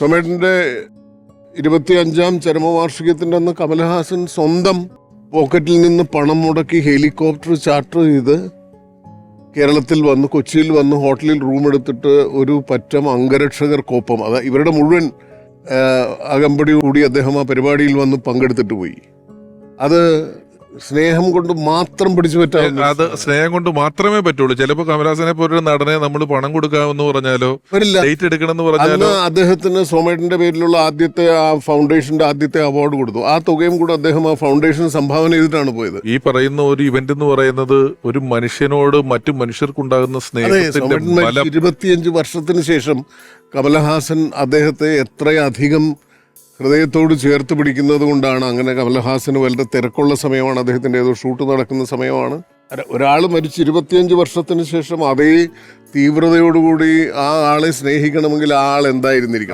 സോമേട്ടന്റെ ഇരുപത്തി അഞ്ചാം ചരമവാർഷികത്തിന്റെ അന്ന് കമൽഹാസൻ സ്വന്തം പോക്കറ്റിൽ നിന്ന് പണം മുടക്കി ഹെലികോപ്റ്റർ ചാർട്ടർ ചെയ്ത് കേരളത്തിൽ വന്ന് കൊച്ചിയിൽ വന്ന് ഹോട്ടലിൽ റൂം എടുത്തിട്ട് ഒരു പറ്റം അംഗരക്ഷകർക്കൊപ്പം അത് ഇവരുടെ മുഴുവൻ അകമ്പടി കൂടി അദ്ദേഹം ആ പരിപാടിയിൽ വന്ന് പങ്കെടുത്തിട്ട് പോയി. അത് സ്നേഹം കൊണ്ട് മാത്രം പിടിച്ചു പറ്റാവുന്ന അത് സ്നേഹം കൊണ്ട് മാത്രമേ പറ്റുള്ളൂ. ചിലപ്പോ കമലഹാസനെ പോലൊരു നടനെ നമ്മൾ പണം കൊടുക്കാമെന്ന് പറഞ്ഞാലോ ഡേറ്റ് എടുക്കണമെന്ന് പറഞ്ഞാലോ. അദ്ദേഹത്തിന് സോമേട്ടന്റെ പേരിലുള്ള ആദ്യത്തെ ആ ഫൗണ്ടേഷന്റെ ആദ്യത്തെ അവാർഡ് കൊടുത്തു. ആ തുകയും കൂടെ അദ്ദേഹം ആ ഫൗണ്ടേഷൻ സംഭാവന ചെയ്തിട്ടാണ് പോയത്. ഈ പറയുന്ന ഒരു ഇവന്റ് എന്ന് പറയുന്നത് ഒരു മനുഷ്യനോട് മറ്റു മനുഷ്യർക്കുണ്ടാകുന്ന സ്നേഹം ഇരുപത്തിയഞ്ച് വർഷത്തിന് ശേഷം കമലഹാസൻ അദ്ദേഹത്തെ എത്രയധികം ഹൃദയത്തോട് ചേർത്ത് പിടിക്കുന്നത് കൊണ്ടാണ് അങ്ങനെ കമലഹാസന് വളരെ തിരക്കുള്ള സമയമാണ്. അദ്ദേഹത്തിന്റെ ഏതോ ഷൂട്ട് നടക്കുന്ന സമയമാണ്. ഒരാൾ മരിച്ച് ഇരുപത്തിയഞ്ച് വർഷത്തിന് ശേഷം അതേ തീവ്രതയോടുകൂടി ആ ആളെ സ്നേഹിക്കണമെങ്കിൽ ആ ആൾ എന്തായിരുന്നിരിക്കണം?